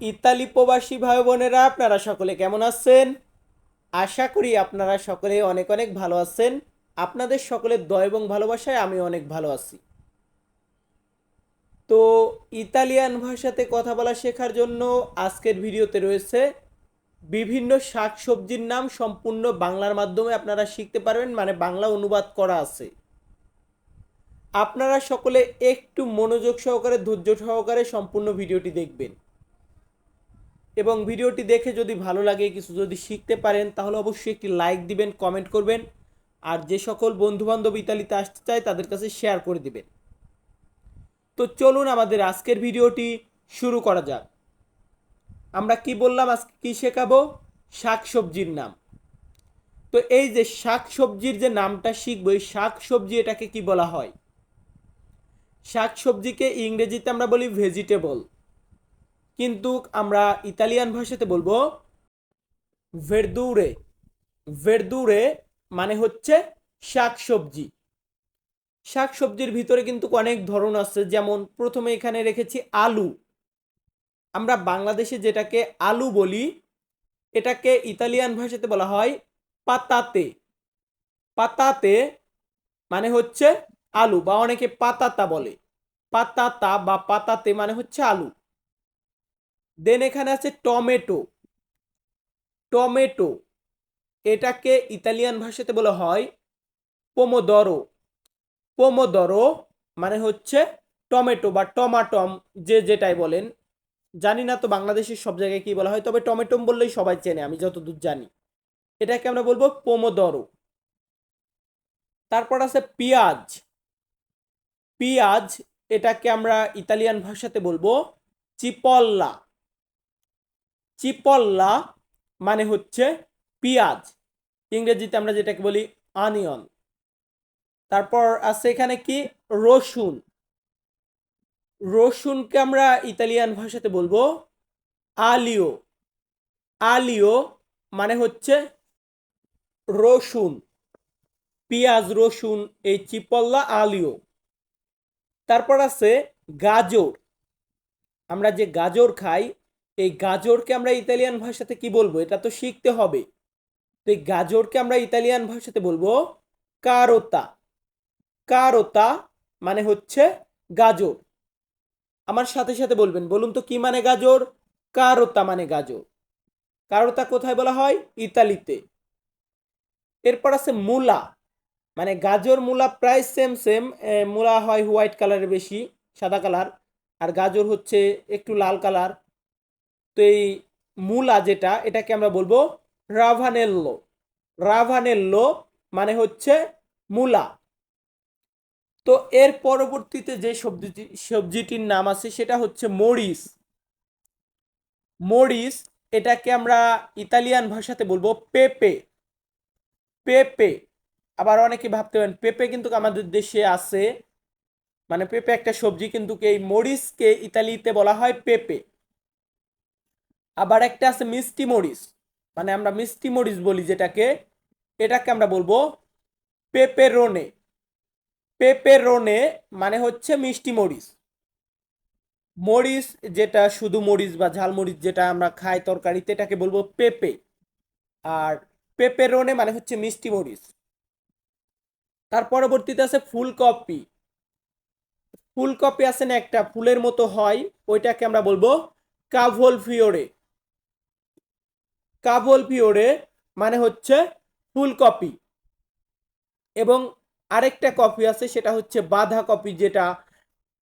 Italy প্রবাসী ভাই বোনেরা, আপনারা সকলে কেমন আছেন? আশা করি আপনারা সকলে অনেক অনেক ভালো আছেন। আপনাদের সকলের দয় এবং ভালোবাসায় আমি অনেক ভালো আছি। তো ইতালিয়ান ভাষাতে কথা বলা শেখার জন্য আজকের ভিডিওতে রয়েছে বিভিন্ন শাক সবজির নাম সম্পূর্ণ বাংলার মাধ্যমে আপনারা শিখতে পারবেন মানে বাংলা অনুবাদ করা আছে। আপনারা সকলে একটু মনোযোগ সহকারে, ধৈর্য সহকারে সম্পূর্ণ ভিডিওটি দেখবেন। এবং ভিডিওটি দেখে যদি ভালো লাগে, কিছু যদি শিখতে পারেন, তাহলে অবশ্যই একটি লাইক দিবেন, কমেন্ট করবেন। আর যে সকল বন্ধুবান্ধব ইতালিতে আসতে চায়, তাদের কাছে শেয়ার করে দিবেন। তো চলুন আমাদের আজকের ভিডিওটি শুরু করা যাক। আমরা কি বললাম, আজকে কি শেখাবো? শাক সবজির নাম। তো এই যে শাক সবজির যে নামটা শিখব, এই শাক সবজি এটাকে কি বলা হয়? শাক সবজিকে ইংরেজিতে আমরা বলি ভেজিটেবল কিন্তু আমরা ইতালিয়ান ভাষাতে বলব ভেরদুরে ভেরদুরে মানে হচ্ছে শাক সবজি শাক সবজির ভিতরে কিন্তু অনেক ধরন আছে, যেমন প্রথমে এখানে রেখেছি আলু। আমরা বাংলাদেশে যেটাকে আলু বলি, এটাকে ইতালিয়ান ভাষাতে বলা হয় পাতাতে। পাতাতে মানে হচ্ছে আলু, বা অনেকে পাতাতা বলে। পাতাতা বা পাতাতে মানে হচ্ছে আলু। দেন এখানে আছে টমেটো টমেটো এটাকে ইতালিয়ান ভাষাতে বলা হয় পোমোদরো পোমোদরো মানে হচ্ছে টমেটো বা টমাটম যে যেটাই বলেন। জানি না তো বাংলাদেশের সব জায়গায় কি বলা হয়, তবে টমেটম বললেই সবাই চেনে, আমি যতদূর জানি। এটাকে আমরা বলব পোমোদরো তারপর আছে পেঁয়াজ। পেঁয়াজ এটাকে আমরা ইতালিয়ান ভাষাতে বলব চিপল্লা। চিপল্লা মানে হচ্ছে পেঁয়াজ। ইংরেজিতে আমরা যেটাকে বলি আনিয়ন। তারপর আছে এখানে কি? রসুন। রসুনকে আমরা ইতালিয়ান ভাষাতে বলব আলিও। আলিও মানে হচ্ছে রসুন। পেঁয়াজ, রসুন, এই চিপল্লা, আলিও। তারপর আছে গাজর। আমরা যে গাজর খাই এই গাজরকে আমরা ইতালিয়ান ভাষাতে কি বলব? এটা তো শিখতে হবে। তো এই গাজরকে আমরা ইতালিয়ান ভাষাতে বলব কারোতা। কারোতা মানে হচ্ছে গাজর। আমার সাথে সাথে বলবেন, বলুন তো কি মানে গাজর? কারোতা মানে গাজর। কারোতা কোথায় বলা হয়? ইতালিতে। এরপর আছে মূলা। মানে গাজর, মূলা প্রায় সেম সেম মূলা হয় হোয়াইট কালারের বেশি, সাদা কালার আর গাজর হচ্ছে একটু লাল কালার এই মূলা যেটা, এটাকে আমরা বলব রাভানেল্লো। রাভানেল্লো মানে হচ্ছে মূলা। তো এর পরবর্তীতে যে সবজি সবজিটির নাম আছে সেটা হচ্ছে মরিচ। মরিচ এটাকে আমরা ইতালিয়ান ভাষাতে বলব পেপে। পেপে। আবার অনেকে ভাবতে পারেন, পেঁপে কিন্তু আমাদের দেশে আছে। মানে পেঁপে একটা সবজি, কিন্তু এই মরিচকে ইতালিতে বলা হয় পেঁপে। আবার একটা আছে মিষ্টি মরিচ। মানে আমরা মিষ্টি মরিচ বলি যেটাকে, এটাকে আমরা বলব পেপেরোনে। পেপেরোনে মানে হচ্ছে মিষ্টি মরিচ। মরিচ যেটা, শুধু মরিচ বা ঝাল মরিচ যেটা আমরা খাই তরকারিতে, এটাকে বলব পেপে। আর পেপেরোনে মানে হচ্ছে মিষ্টি মরিচ। তার পরবর্তীতে আছে ফুলকপি। ফুলকপি আছে না একটা, ফুলের মতো হয়, ওইটাকে আমরা বলব কাভল ফিওরে কাভল ফিওরে মানে হচ্ছে ফুলকপি এবং আরেকটা কপি আছে, সেটা হচ্ছে বাঁধা কপি, যেটা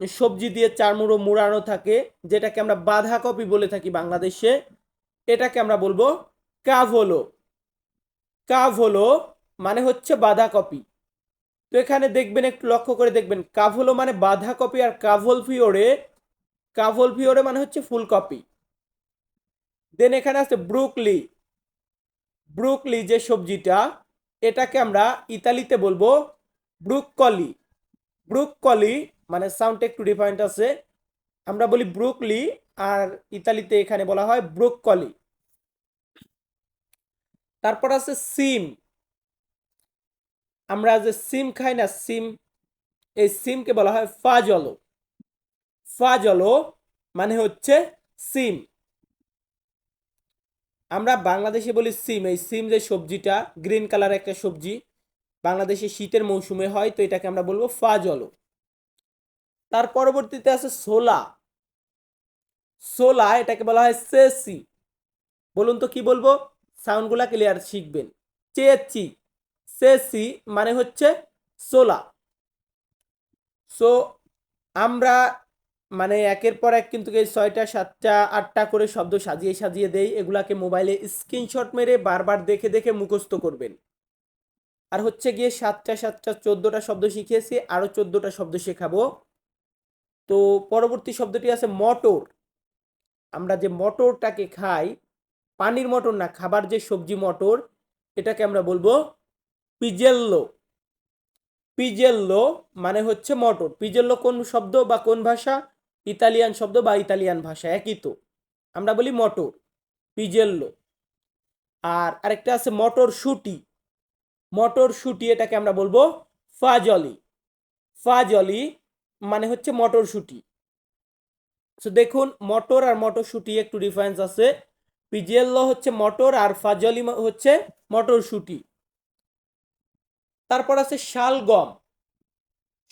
সবজি দিয়ে চারমুড়ো মুড়ানো থাকে, যেটাকে আমরা বাঁধা কপি বলে থাকি বাংলাদেশে। এটাকে আমরা বলব কাভলো। কাভলো মানে হচ্ছে বাঁধাকপি তো এখানে দেখবেন, একটু লক্ষ্য করে দেখবেন, কাভলো মানে বাঁধাকপি আর কাভল ফিওরে কাভল ফিওরে মানে হচ্ছে ফুলকপি দেন এখানে আছে ব্রুকলি। ব্রুকলি যে সবজিটা, এটাকে আমরা ইতালিতে বলব ব্রুককলি। ব্রুককলি মানে সাউন্ড একটু ডিফারেন্ট আছে। আমরা বলি ব্রুকলি আর ইতালিতে এখানে বলা হয় ব্রুককলি। তারপর আছে সিম। আমরা যে সিম খাই না, সিম, এই সিমকে বলা হয় ফাজলো। ফাজলো মানে হচ্ছে সিম। আমরা বাংলাদেশে বলি সিম, এই সিম যে সবজিটা গ্রিন কালার একটা সবজি, বাংলাদেশে শীতের মৌসুমে হয়, তো এটাকে আমরা বলব ফাজলো। তার পরবর্তীতে আছে সোলা সোলা এটাকে বলা হয় সেসি। বলুন তো কি বলব? সাউন্ডগুলা ক্লিয়ার শিখবেন। চেচি সেসি মানে হচ্ছে সোলা সো আমরা মানে একের পর এক কিন্তু এই ছয়টা, সাতটা, আটটা করে শব্দ সাজিয়ে সাজিয়ে দেই, এগুলাকে মোবাইলে স্ক্রিনশট মেরে বারবার দেখে দেখে মুখস্থ করবেন। আর হচ্ছে গিয়ে সাতটা সাতটা, চোদ্দোটা শব্দ শিখিয়েছি আরও চোদ্দোটা শব্দ শেখাবো। তো পরবর্তী শব্দটি আছে মটর। আমরা যে মটরটাকে খাই, পানির মটর না, খাবার যে সবজি মটর, এটাকে আমরা বলব পিজেল্লো। পিজেল্লো মানে হচ্ছে মটর। পিজেল্লো কোন শব্দ বা কোন ভাষা? ইতালিয়ান শব্দ বা ইতালিয়ান ভাষা, একই তো। আমরা বলি মটর, পিজেল্লো। আর আরেকটা আছে মটর শুটি। মটর শুটি এটাকে আমরা বলব ফাজলি। ফাজলি মানে হচ্ছে মটরশুটি তো দেখুন, মটর আর মটরশুটি একটু ডিফারেন্স আছে। পিজেল্লো হচ্ছে মটর আর ফাজলি হচ্ছে মটরশুটি তারপর আছে শালগম।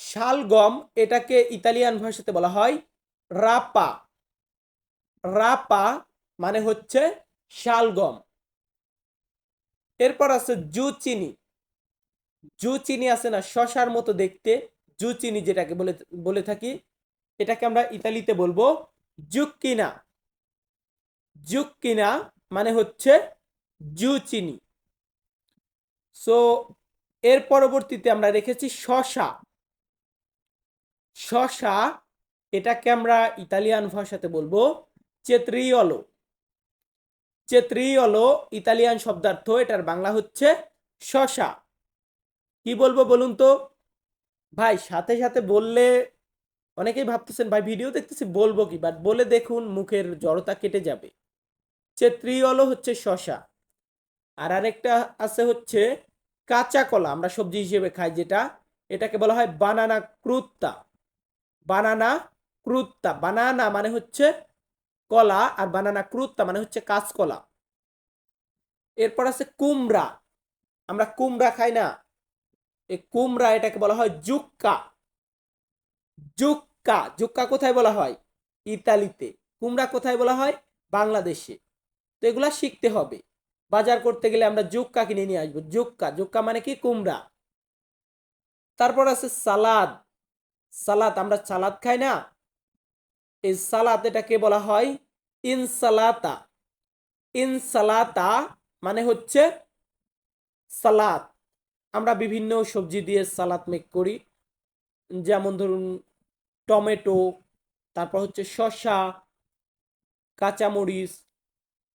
শালগম এটাকে ইতালিয়ান ভাষাতে বলা হয় রাপা। রাপা মানে হচ্ছে শালগম। এরপর আছে জুচিনি। জুচিনি আছে না, শশার মতো দেখতে। জুচিনি যেটাকে বলে বলে থাকি, এটাকে আমরা ইতালিতে বলব জুক্কিনা। জুক্কিনা মানে হচ্ছে জুচিনি। সো এর পরবর্তীতে আমরা রেখেছি শশা। শশা এটাকে আমরা ইতালিয়ান ভাষাতে বলব চেত্রিয়লো চেত্রিয়লো ইতালিয়ান শব্দার্থ, এটার বাংলা হচ্ছে শশা। কি বলব বলুন তো? ভাই, সাথে সাথে বললে অনেকেই ভাবতেছেন, ভাই ভিডিও দেখতেছি, বলব কি? বাট বলে দেখুন, মুখের জড়তা কেটে যাবে। চেত্রিয়লো হচ্ছে শশা। আর আরেকটা আছে হচ্ছে কাঁচা কলা, আমরা সবজি হিসেবে খাই যেটা। এটাকে বলা হয় বানানা ক্রুত্তা। বানানা ক্রুত্তা। বানানা মানে হচ্ছে কলা আর বানানা ক্রুত্তা মানে হচ্ছে কাঁচকলা। এরপর আছে কুমড়া। আমরা কুমড়া খাই না। এই কুমড়া এটাকে বলা হয় জুক্কা। জুক্কা জুক্কা কোথায় বলা হয়? ইতালিতে। কুমড়া কোথায় বলা হয়? বাংলাদেশে। তো এগুলা শিখতে হবে। বাজার করতে গেলে আমরা জুক্কা কিনে নিয়ে আসব। জুক্কা জুক্কা মানে কি? কুমড়া। তারপর আছে সালাদ। সালাদ, আমরা সালাদ খাই না? এই সালাদ এটাকে বলা হয় ইনসালাতা। ইনসালাতা মানে হচ্ছে সালাদ আমরা বিভিন্ন সবজি দিয়ে সালাদ মেক করি। যেমন ধরুন টমেটো, তারপর হচ্ছে শসা, কাঁচামরিচ,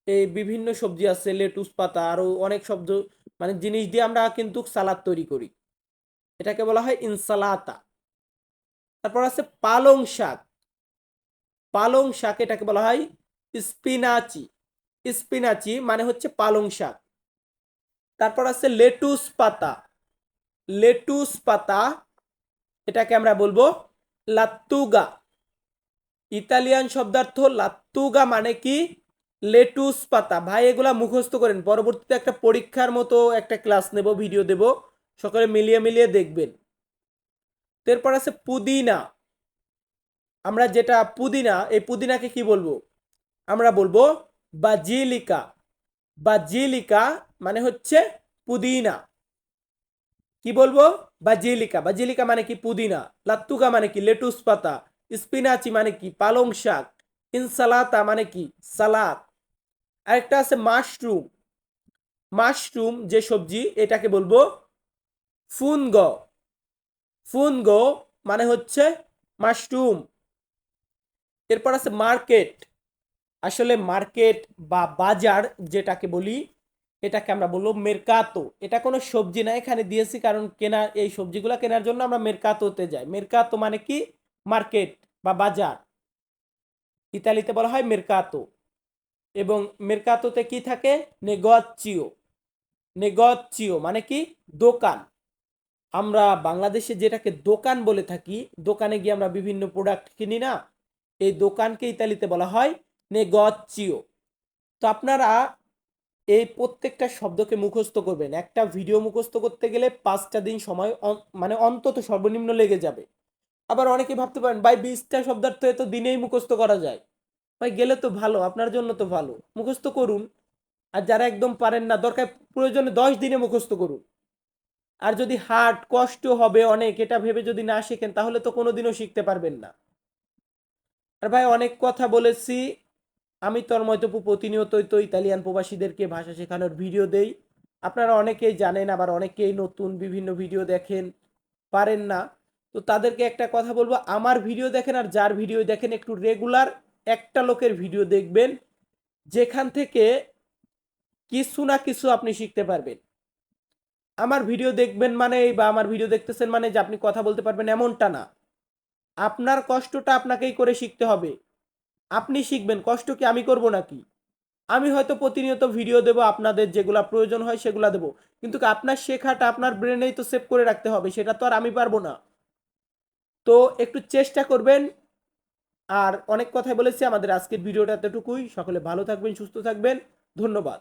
এই বিভিন্ন সবজি আছে, লেটুস পাতা আরও অনেক শব্দ মানে জিনিস দিয়ে আমরা কিন্তু সালাদ তৈরি করি। এটাকে বলা হয় ইনসালাতা। তারপর আছে পালং শাক। পালং শাক এটাকে বলা হয় স্পিনাচি। স্পিনাচি মানে হচ্ছে পালং শাক। তারপর আছে লেটুস পাতা। লেটুস পাতা, এটাকে আমরা বলব লাত্তুগা। ইতালিয়ান শব্দার্থ লাত্তুগা মানে কি? লেটুস পাতা। ভাই, এগুলা মুখস্থ করেন। পরবর্তীতে একটা পরীক্ষার মতো একটা ক্লাস নেব, ভিডিও দেব। সকলে মিলিয়ে মিলিয়ে দেখবেন। এরপর আছে পুদিনা। আমরা যেটা পুদিনা, এই পুদিনাকে কি বলব? আমরা বলব বাজিলিকা। বাজিলিকা মানে হচ্ছে পুদিনা। কি বলব? বাজিলিকা। বাজিলিকা মানে কি? পুদিনা। লাত্তুকা মানে কি? লেটুস পাতা। স্পিনাচি মানে কি? পালং শাক। ইনসালাতা মানে কি? সালাদ। আরেকটা আছে মাশরুম। মাশরুম যে সবজি, এটাকে বলব ফুনগ। ফুনগ মানে হচ্ছে মাশরুম। এরপর আছে মার্কেট। আসলে মার্কেট বা বাজার যেটাকে বলি, এটাকে আমরা বলব মেরকাতো। এটা কোনো সবজি না, এখানে দিয়েছি কারণ কেনা, এই সবজিগুলো কেনার জন্য আমরা মেরকাতোতে যাই। মেরকাতো মানে কি? মার্কেট বা বাজার। ইতালিতে বলা হয় মেরকাতো। এবং মেরকাতোতে কি থাকে? নেগচিও। নেগচিও মানে কি? দোকান। আমরা বাংলাদেশে যেটাকে দোকান বলে থাকি, দোকানে গিয়ে আমরা বিভিন্ন প্রোডাক্ট কিনি না এই দোকানকে ইতালিতে বলা হয় নেগচিও তো আপনারা এই প্রত্যেকটা শব্দকে মুখস্থ করবেন। একটা ভিডিও মুখস্থ করতে গেলে পাঁচটা দিন সময় মানে অন্তত সর্বনিম্ন লেগে যাবে। আবার অনেকে ভাবতে পারেন, ভাই, বিশটা শব্দার্থ তো দিনেই মুখস্থ করা যায়। ভাই, গেলে তো ভালো, আপনার জন্য তো ভালো। মুখস্থ করুন। আর যারা একদম পারেন না, দরকার প্রয়োজনে দশ দিনে মুখস্থ করুন। আর যদি হার্ড, কষ্ট হবে অনেক, এটা ভেবে যদি না শিখেন, তাহলে তো কোনোদিনও শিখতে পারবেন না। আর ভাই, অনেক কথা বলেছি। আমি তন্ময়তপু প্রতিনিয়তই তো ইতালিয়ান প্রবাসীদেরকে ভাষা শেখানোর ভিডিও দেই। আপনারা অনেকেই জানেন, আবার অনেকেই নতুন বিভিন্ন ভিডিও দেখেন, পারেন না। তো তাদেরকে একটা কথা বলব, আমার ভিডিও দেখেন আর যার ভিডিও দেখেন একটু রেগুলার একটা লোকের ভিডিও দেখবেন। যেখান থেকে কিছু না কিছু আপনি শিখতে পারবেন। আমার ভিডিও দেখবেন মানে বা আমার ভিডিও দেখতেছেন মানে যে আপনি কথা বলতে পারবেন এমনটা না। আপনার কষ্টটা আপনাকেই করে শিখতে হবে। আপনি শিখবেন, কষ্ট কি আমি করব নাকি? আমি হয়তো প্রতিনিয়ত ভিডিও দেব, আপনাদের যেগুলা প্রয়োজন হয় সেগুলো দেব। কিন্তু আপনার শেখাটা আপনার ব্রেনেই তো সেভ করে রাখতে হবে, সেটা তো আর আমি পারব না। তো একটু চেষ্টা করবেন। আর অনেক কথাই বলেছি আমাদের আজকের ভিডিওটা এতটুকুই। সকলে ভালো থাকবেন, সুস্থ থাকবেন। ধন্যবাদ।